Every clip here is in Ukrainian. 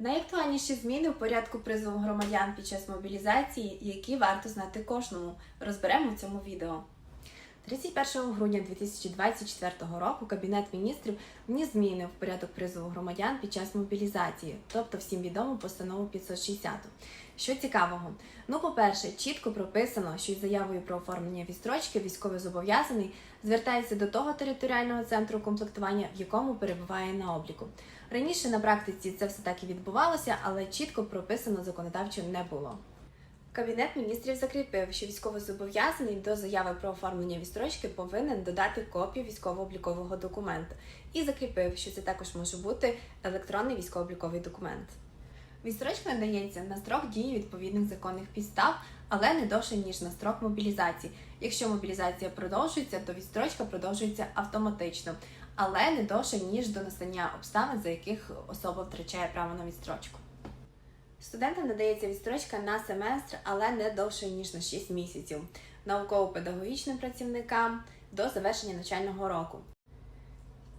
Найактуальніші зміни у порядку призову громадян під час мобілізації, які варто знати кожному, розберемо в цьому відео. 31 грудня 2024 року Кабінет міністрів вніс зміни в порядок призову громадян під час мобілізації, тобто всім відому постанову 560. Що цікавого? Ну, по-перше, чітко прописано, що із заявою про оформлення відстрочки військовозобов'язаний звертається до того територіального центру комплектування, в якому перебуває на обліку. Раніше на практиці це все так і відбувалося, але чітко прописано законодавчо не було. Кабінет міністрів закріпив, що військовозобов'язаний до заяви про оформлення відстрочки повинен додати копію військово-облікового документу і закріпив, що це також може бути електронний військово-обліковий документ. Відстрочка надається на строк дії відповідних законних підстав, але не довше ніж на строк мобілізації. Якщо мобілізація продовжується, то відстрочка продовжується автоматично, але не довше ніж до настання обставин, за яких особа втрачає право на відстрочку. Студентам надається відстрочка на семестр, але не довше ніж на 6 місяців. Науково-педагогічним працівникам до завершення навчального року.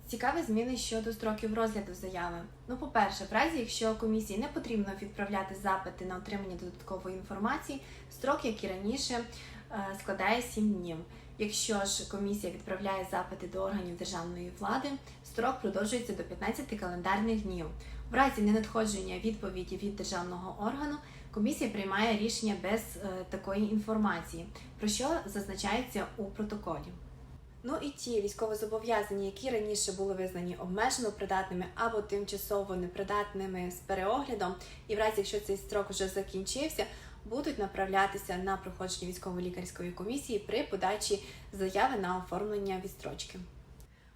Цікаві зміни щодо строків розгляду заяви. Ну, по-перше, в разі, якщо комісії не потрібно відправляти запити на отримання додаткової інформації, строк, як і раніше, е, складає 7 днів. Якщо ж комісія відправляє запити до органів державної влади, строк продовжується до 15 календарних днів. В разі ненадходження відповіді від державного органу комісія приймає рішення без е, такої інформації, про що зазначається у протоколі. Ну і ті військовозобов'язані, які раніше були визнані обмежено придатними або тимчасово непридатними з переоглядом, і в разі, якщо цей строк вже закінчився, будуть направлятися на проходження військово-лікарської комісії при подачі заяви на оформлення відстрочки.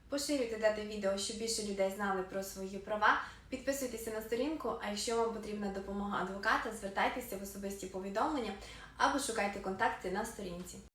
Поширюйте дане відео, щоб більше людей знали про свої права. Підписуйтеся на сторінку, а якщо вам потрібна допомога адвоката, звертайтеся в особисті повідомлення або шукайте контакти на сторінці.